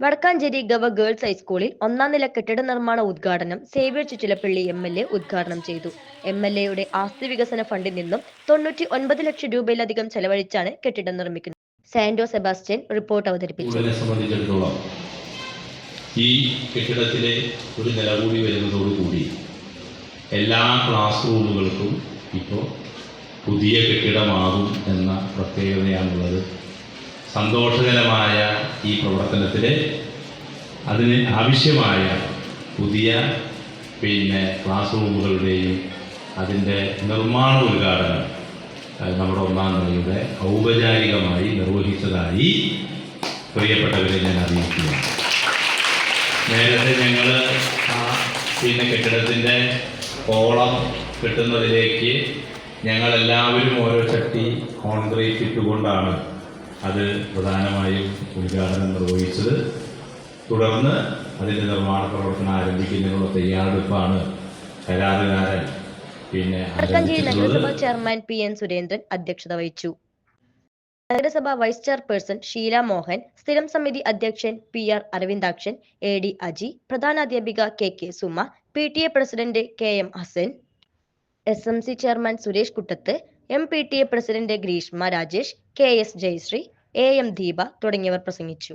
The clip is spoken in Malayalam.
വടക്കാഞ്ചേരി ഗവ ഗേൾസ് ഹൈസ്കൂളിൽ ഒന്നാം നില കെട്ടിട നിർമ്മാണ ഉദ്ഘാടനം Xavier Chittilappilly M L A ഉദ്ഘാടനം ചെയ്തു. എം എൽ എയുടെ ആസ്തി വികസന ഫണ്ടിൽ നിന്നും തൊണ്ണൂറ്റി ഒൻപത് ലക്ഷം രൂപയിലധികം ചെലവഴിച്ചാണ് കെട്ടിടം നിർമ്മിക്കുന്നത്. സാന്റോ സെബാസ്റ്റ്യൻ റിപ്പോർട്ട് അവതരിപ്പിച്ചു. ഈ കെട്ടിടത്തിലെ ഒരു നില കൂടി വരുന്നതോടുകൂടി എല്ലാ ക്ലാസ് റൂമുകൾക്കും ഇപ്പോൾ പുതിയ കെട്ടിടമാകും എന്ന പ്രത്യേകതയാണുള്ളത്. സന്തോഷകരമായ ഈ പ്രവർത്തനത്തിൽ അതിന് ആവശ്യമായ പുതിയ പിന്നെ ക്ലാസ് റൂമുകളുടെയും അതിന്റെ നിർമ്മാണ ഉദ്ഘാടനം നമ്മുടെ ഒന്നാം നിലയുടെ ഔപചാരികമായി നിർവഹിച്ചതായി പ്രിയപ്പെട്ടവരെ ഞാൻ അറിയിക്കുന്നു നേരത്തെ ഞങ്ങൾ ആ പിന്നെ കെട്ടിടത്തിന്റെ ഓളം കിട്ടുന്നതിലേക്ക് ഞങ്ങളെല്ലാവരും ഓരോ ചട്ടി കോൺക്രീറ്റ് ഇട്ടുകൊണ്ടാണ് അത് പ്രധാനമായും ഉദ്ഘാടനം നിർവഹിച്ചത്. തുടർന്ന് അതിന്റെ നിർമ്മാണ പ്രവർത്തനം ആരംഭിക്കുന്നതിനുള്ള തയ്യാറെടുപ്പാണ് കരാറുകാരൻ പിന്നെ വടക്കാഞ്ചേരി നഗരസഭ ആരംഭിച്ചിട്ടുള്ളത് ചെയർമാൻ പി എൻ സുരേന്ദ്രൻ അധ്യക്ഷത വഹിച്ചു. നഗരസഭ വൈസ് ചെയർപേഴ്സൺ ഷീല മോഹൻ സ്ഥിരം സമിതി അധ്യക്ഷൻ P R Aravindakshan A D Aji പ്രധാനാധ്യാപിക K K Suma P T A president K M Hasan S M C chairman Suresh Kuttath M P T A president Greeshma Rajesh K S Jayasree A M Deepa തുടങ്ങിയവർ പ്രസംഗിച്ചു.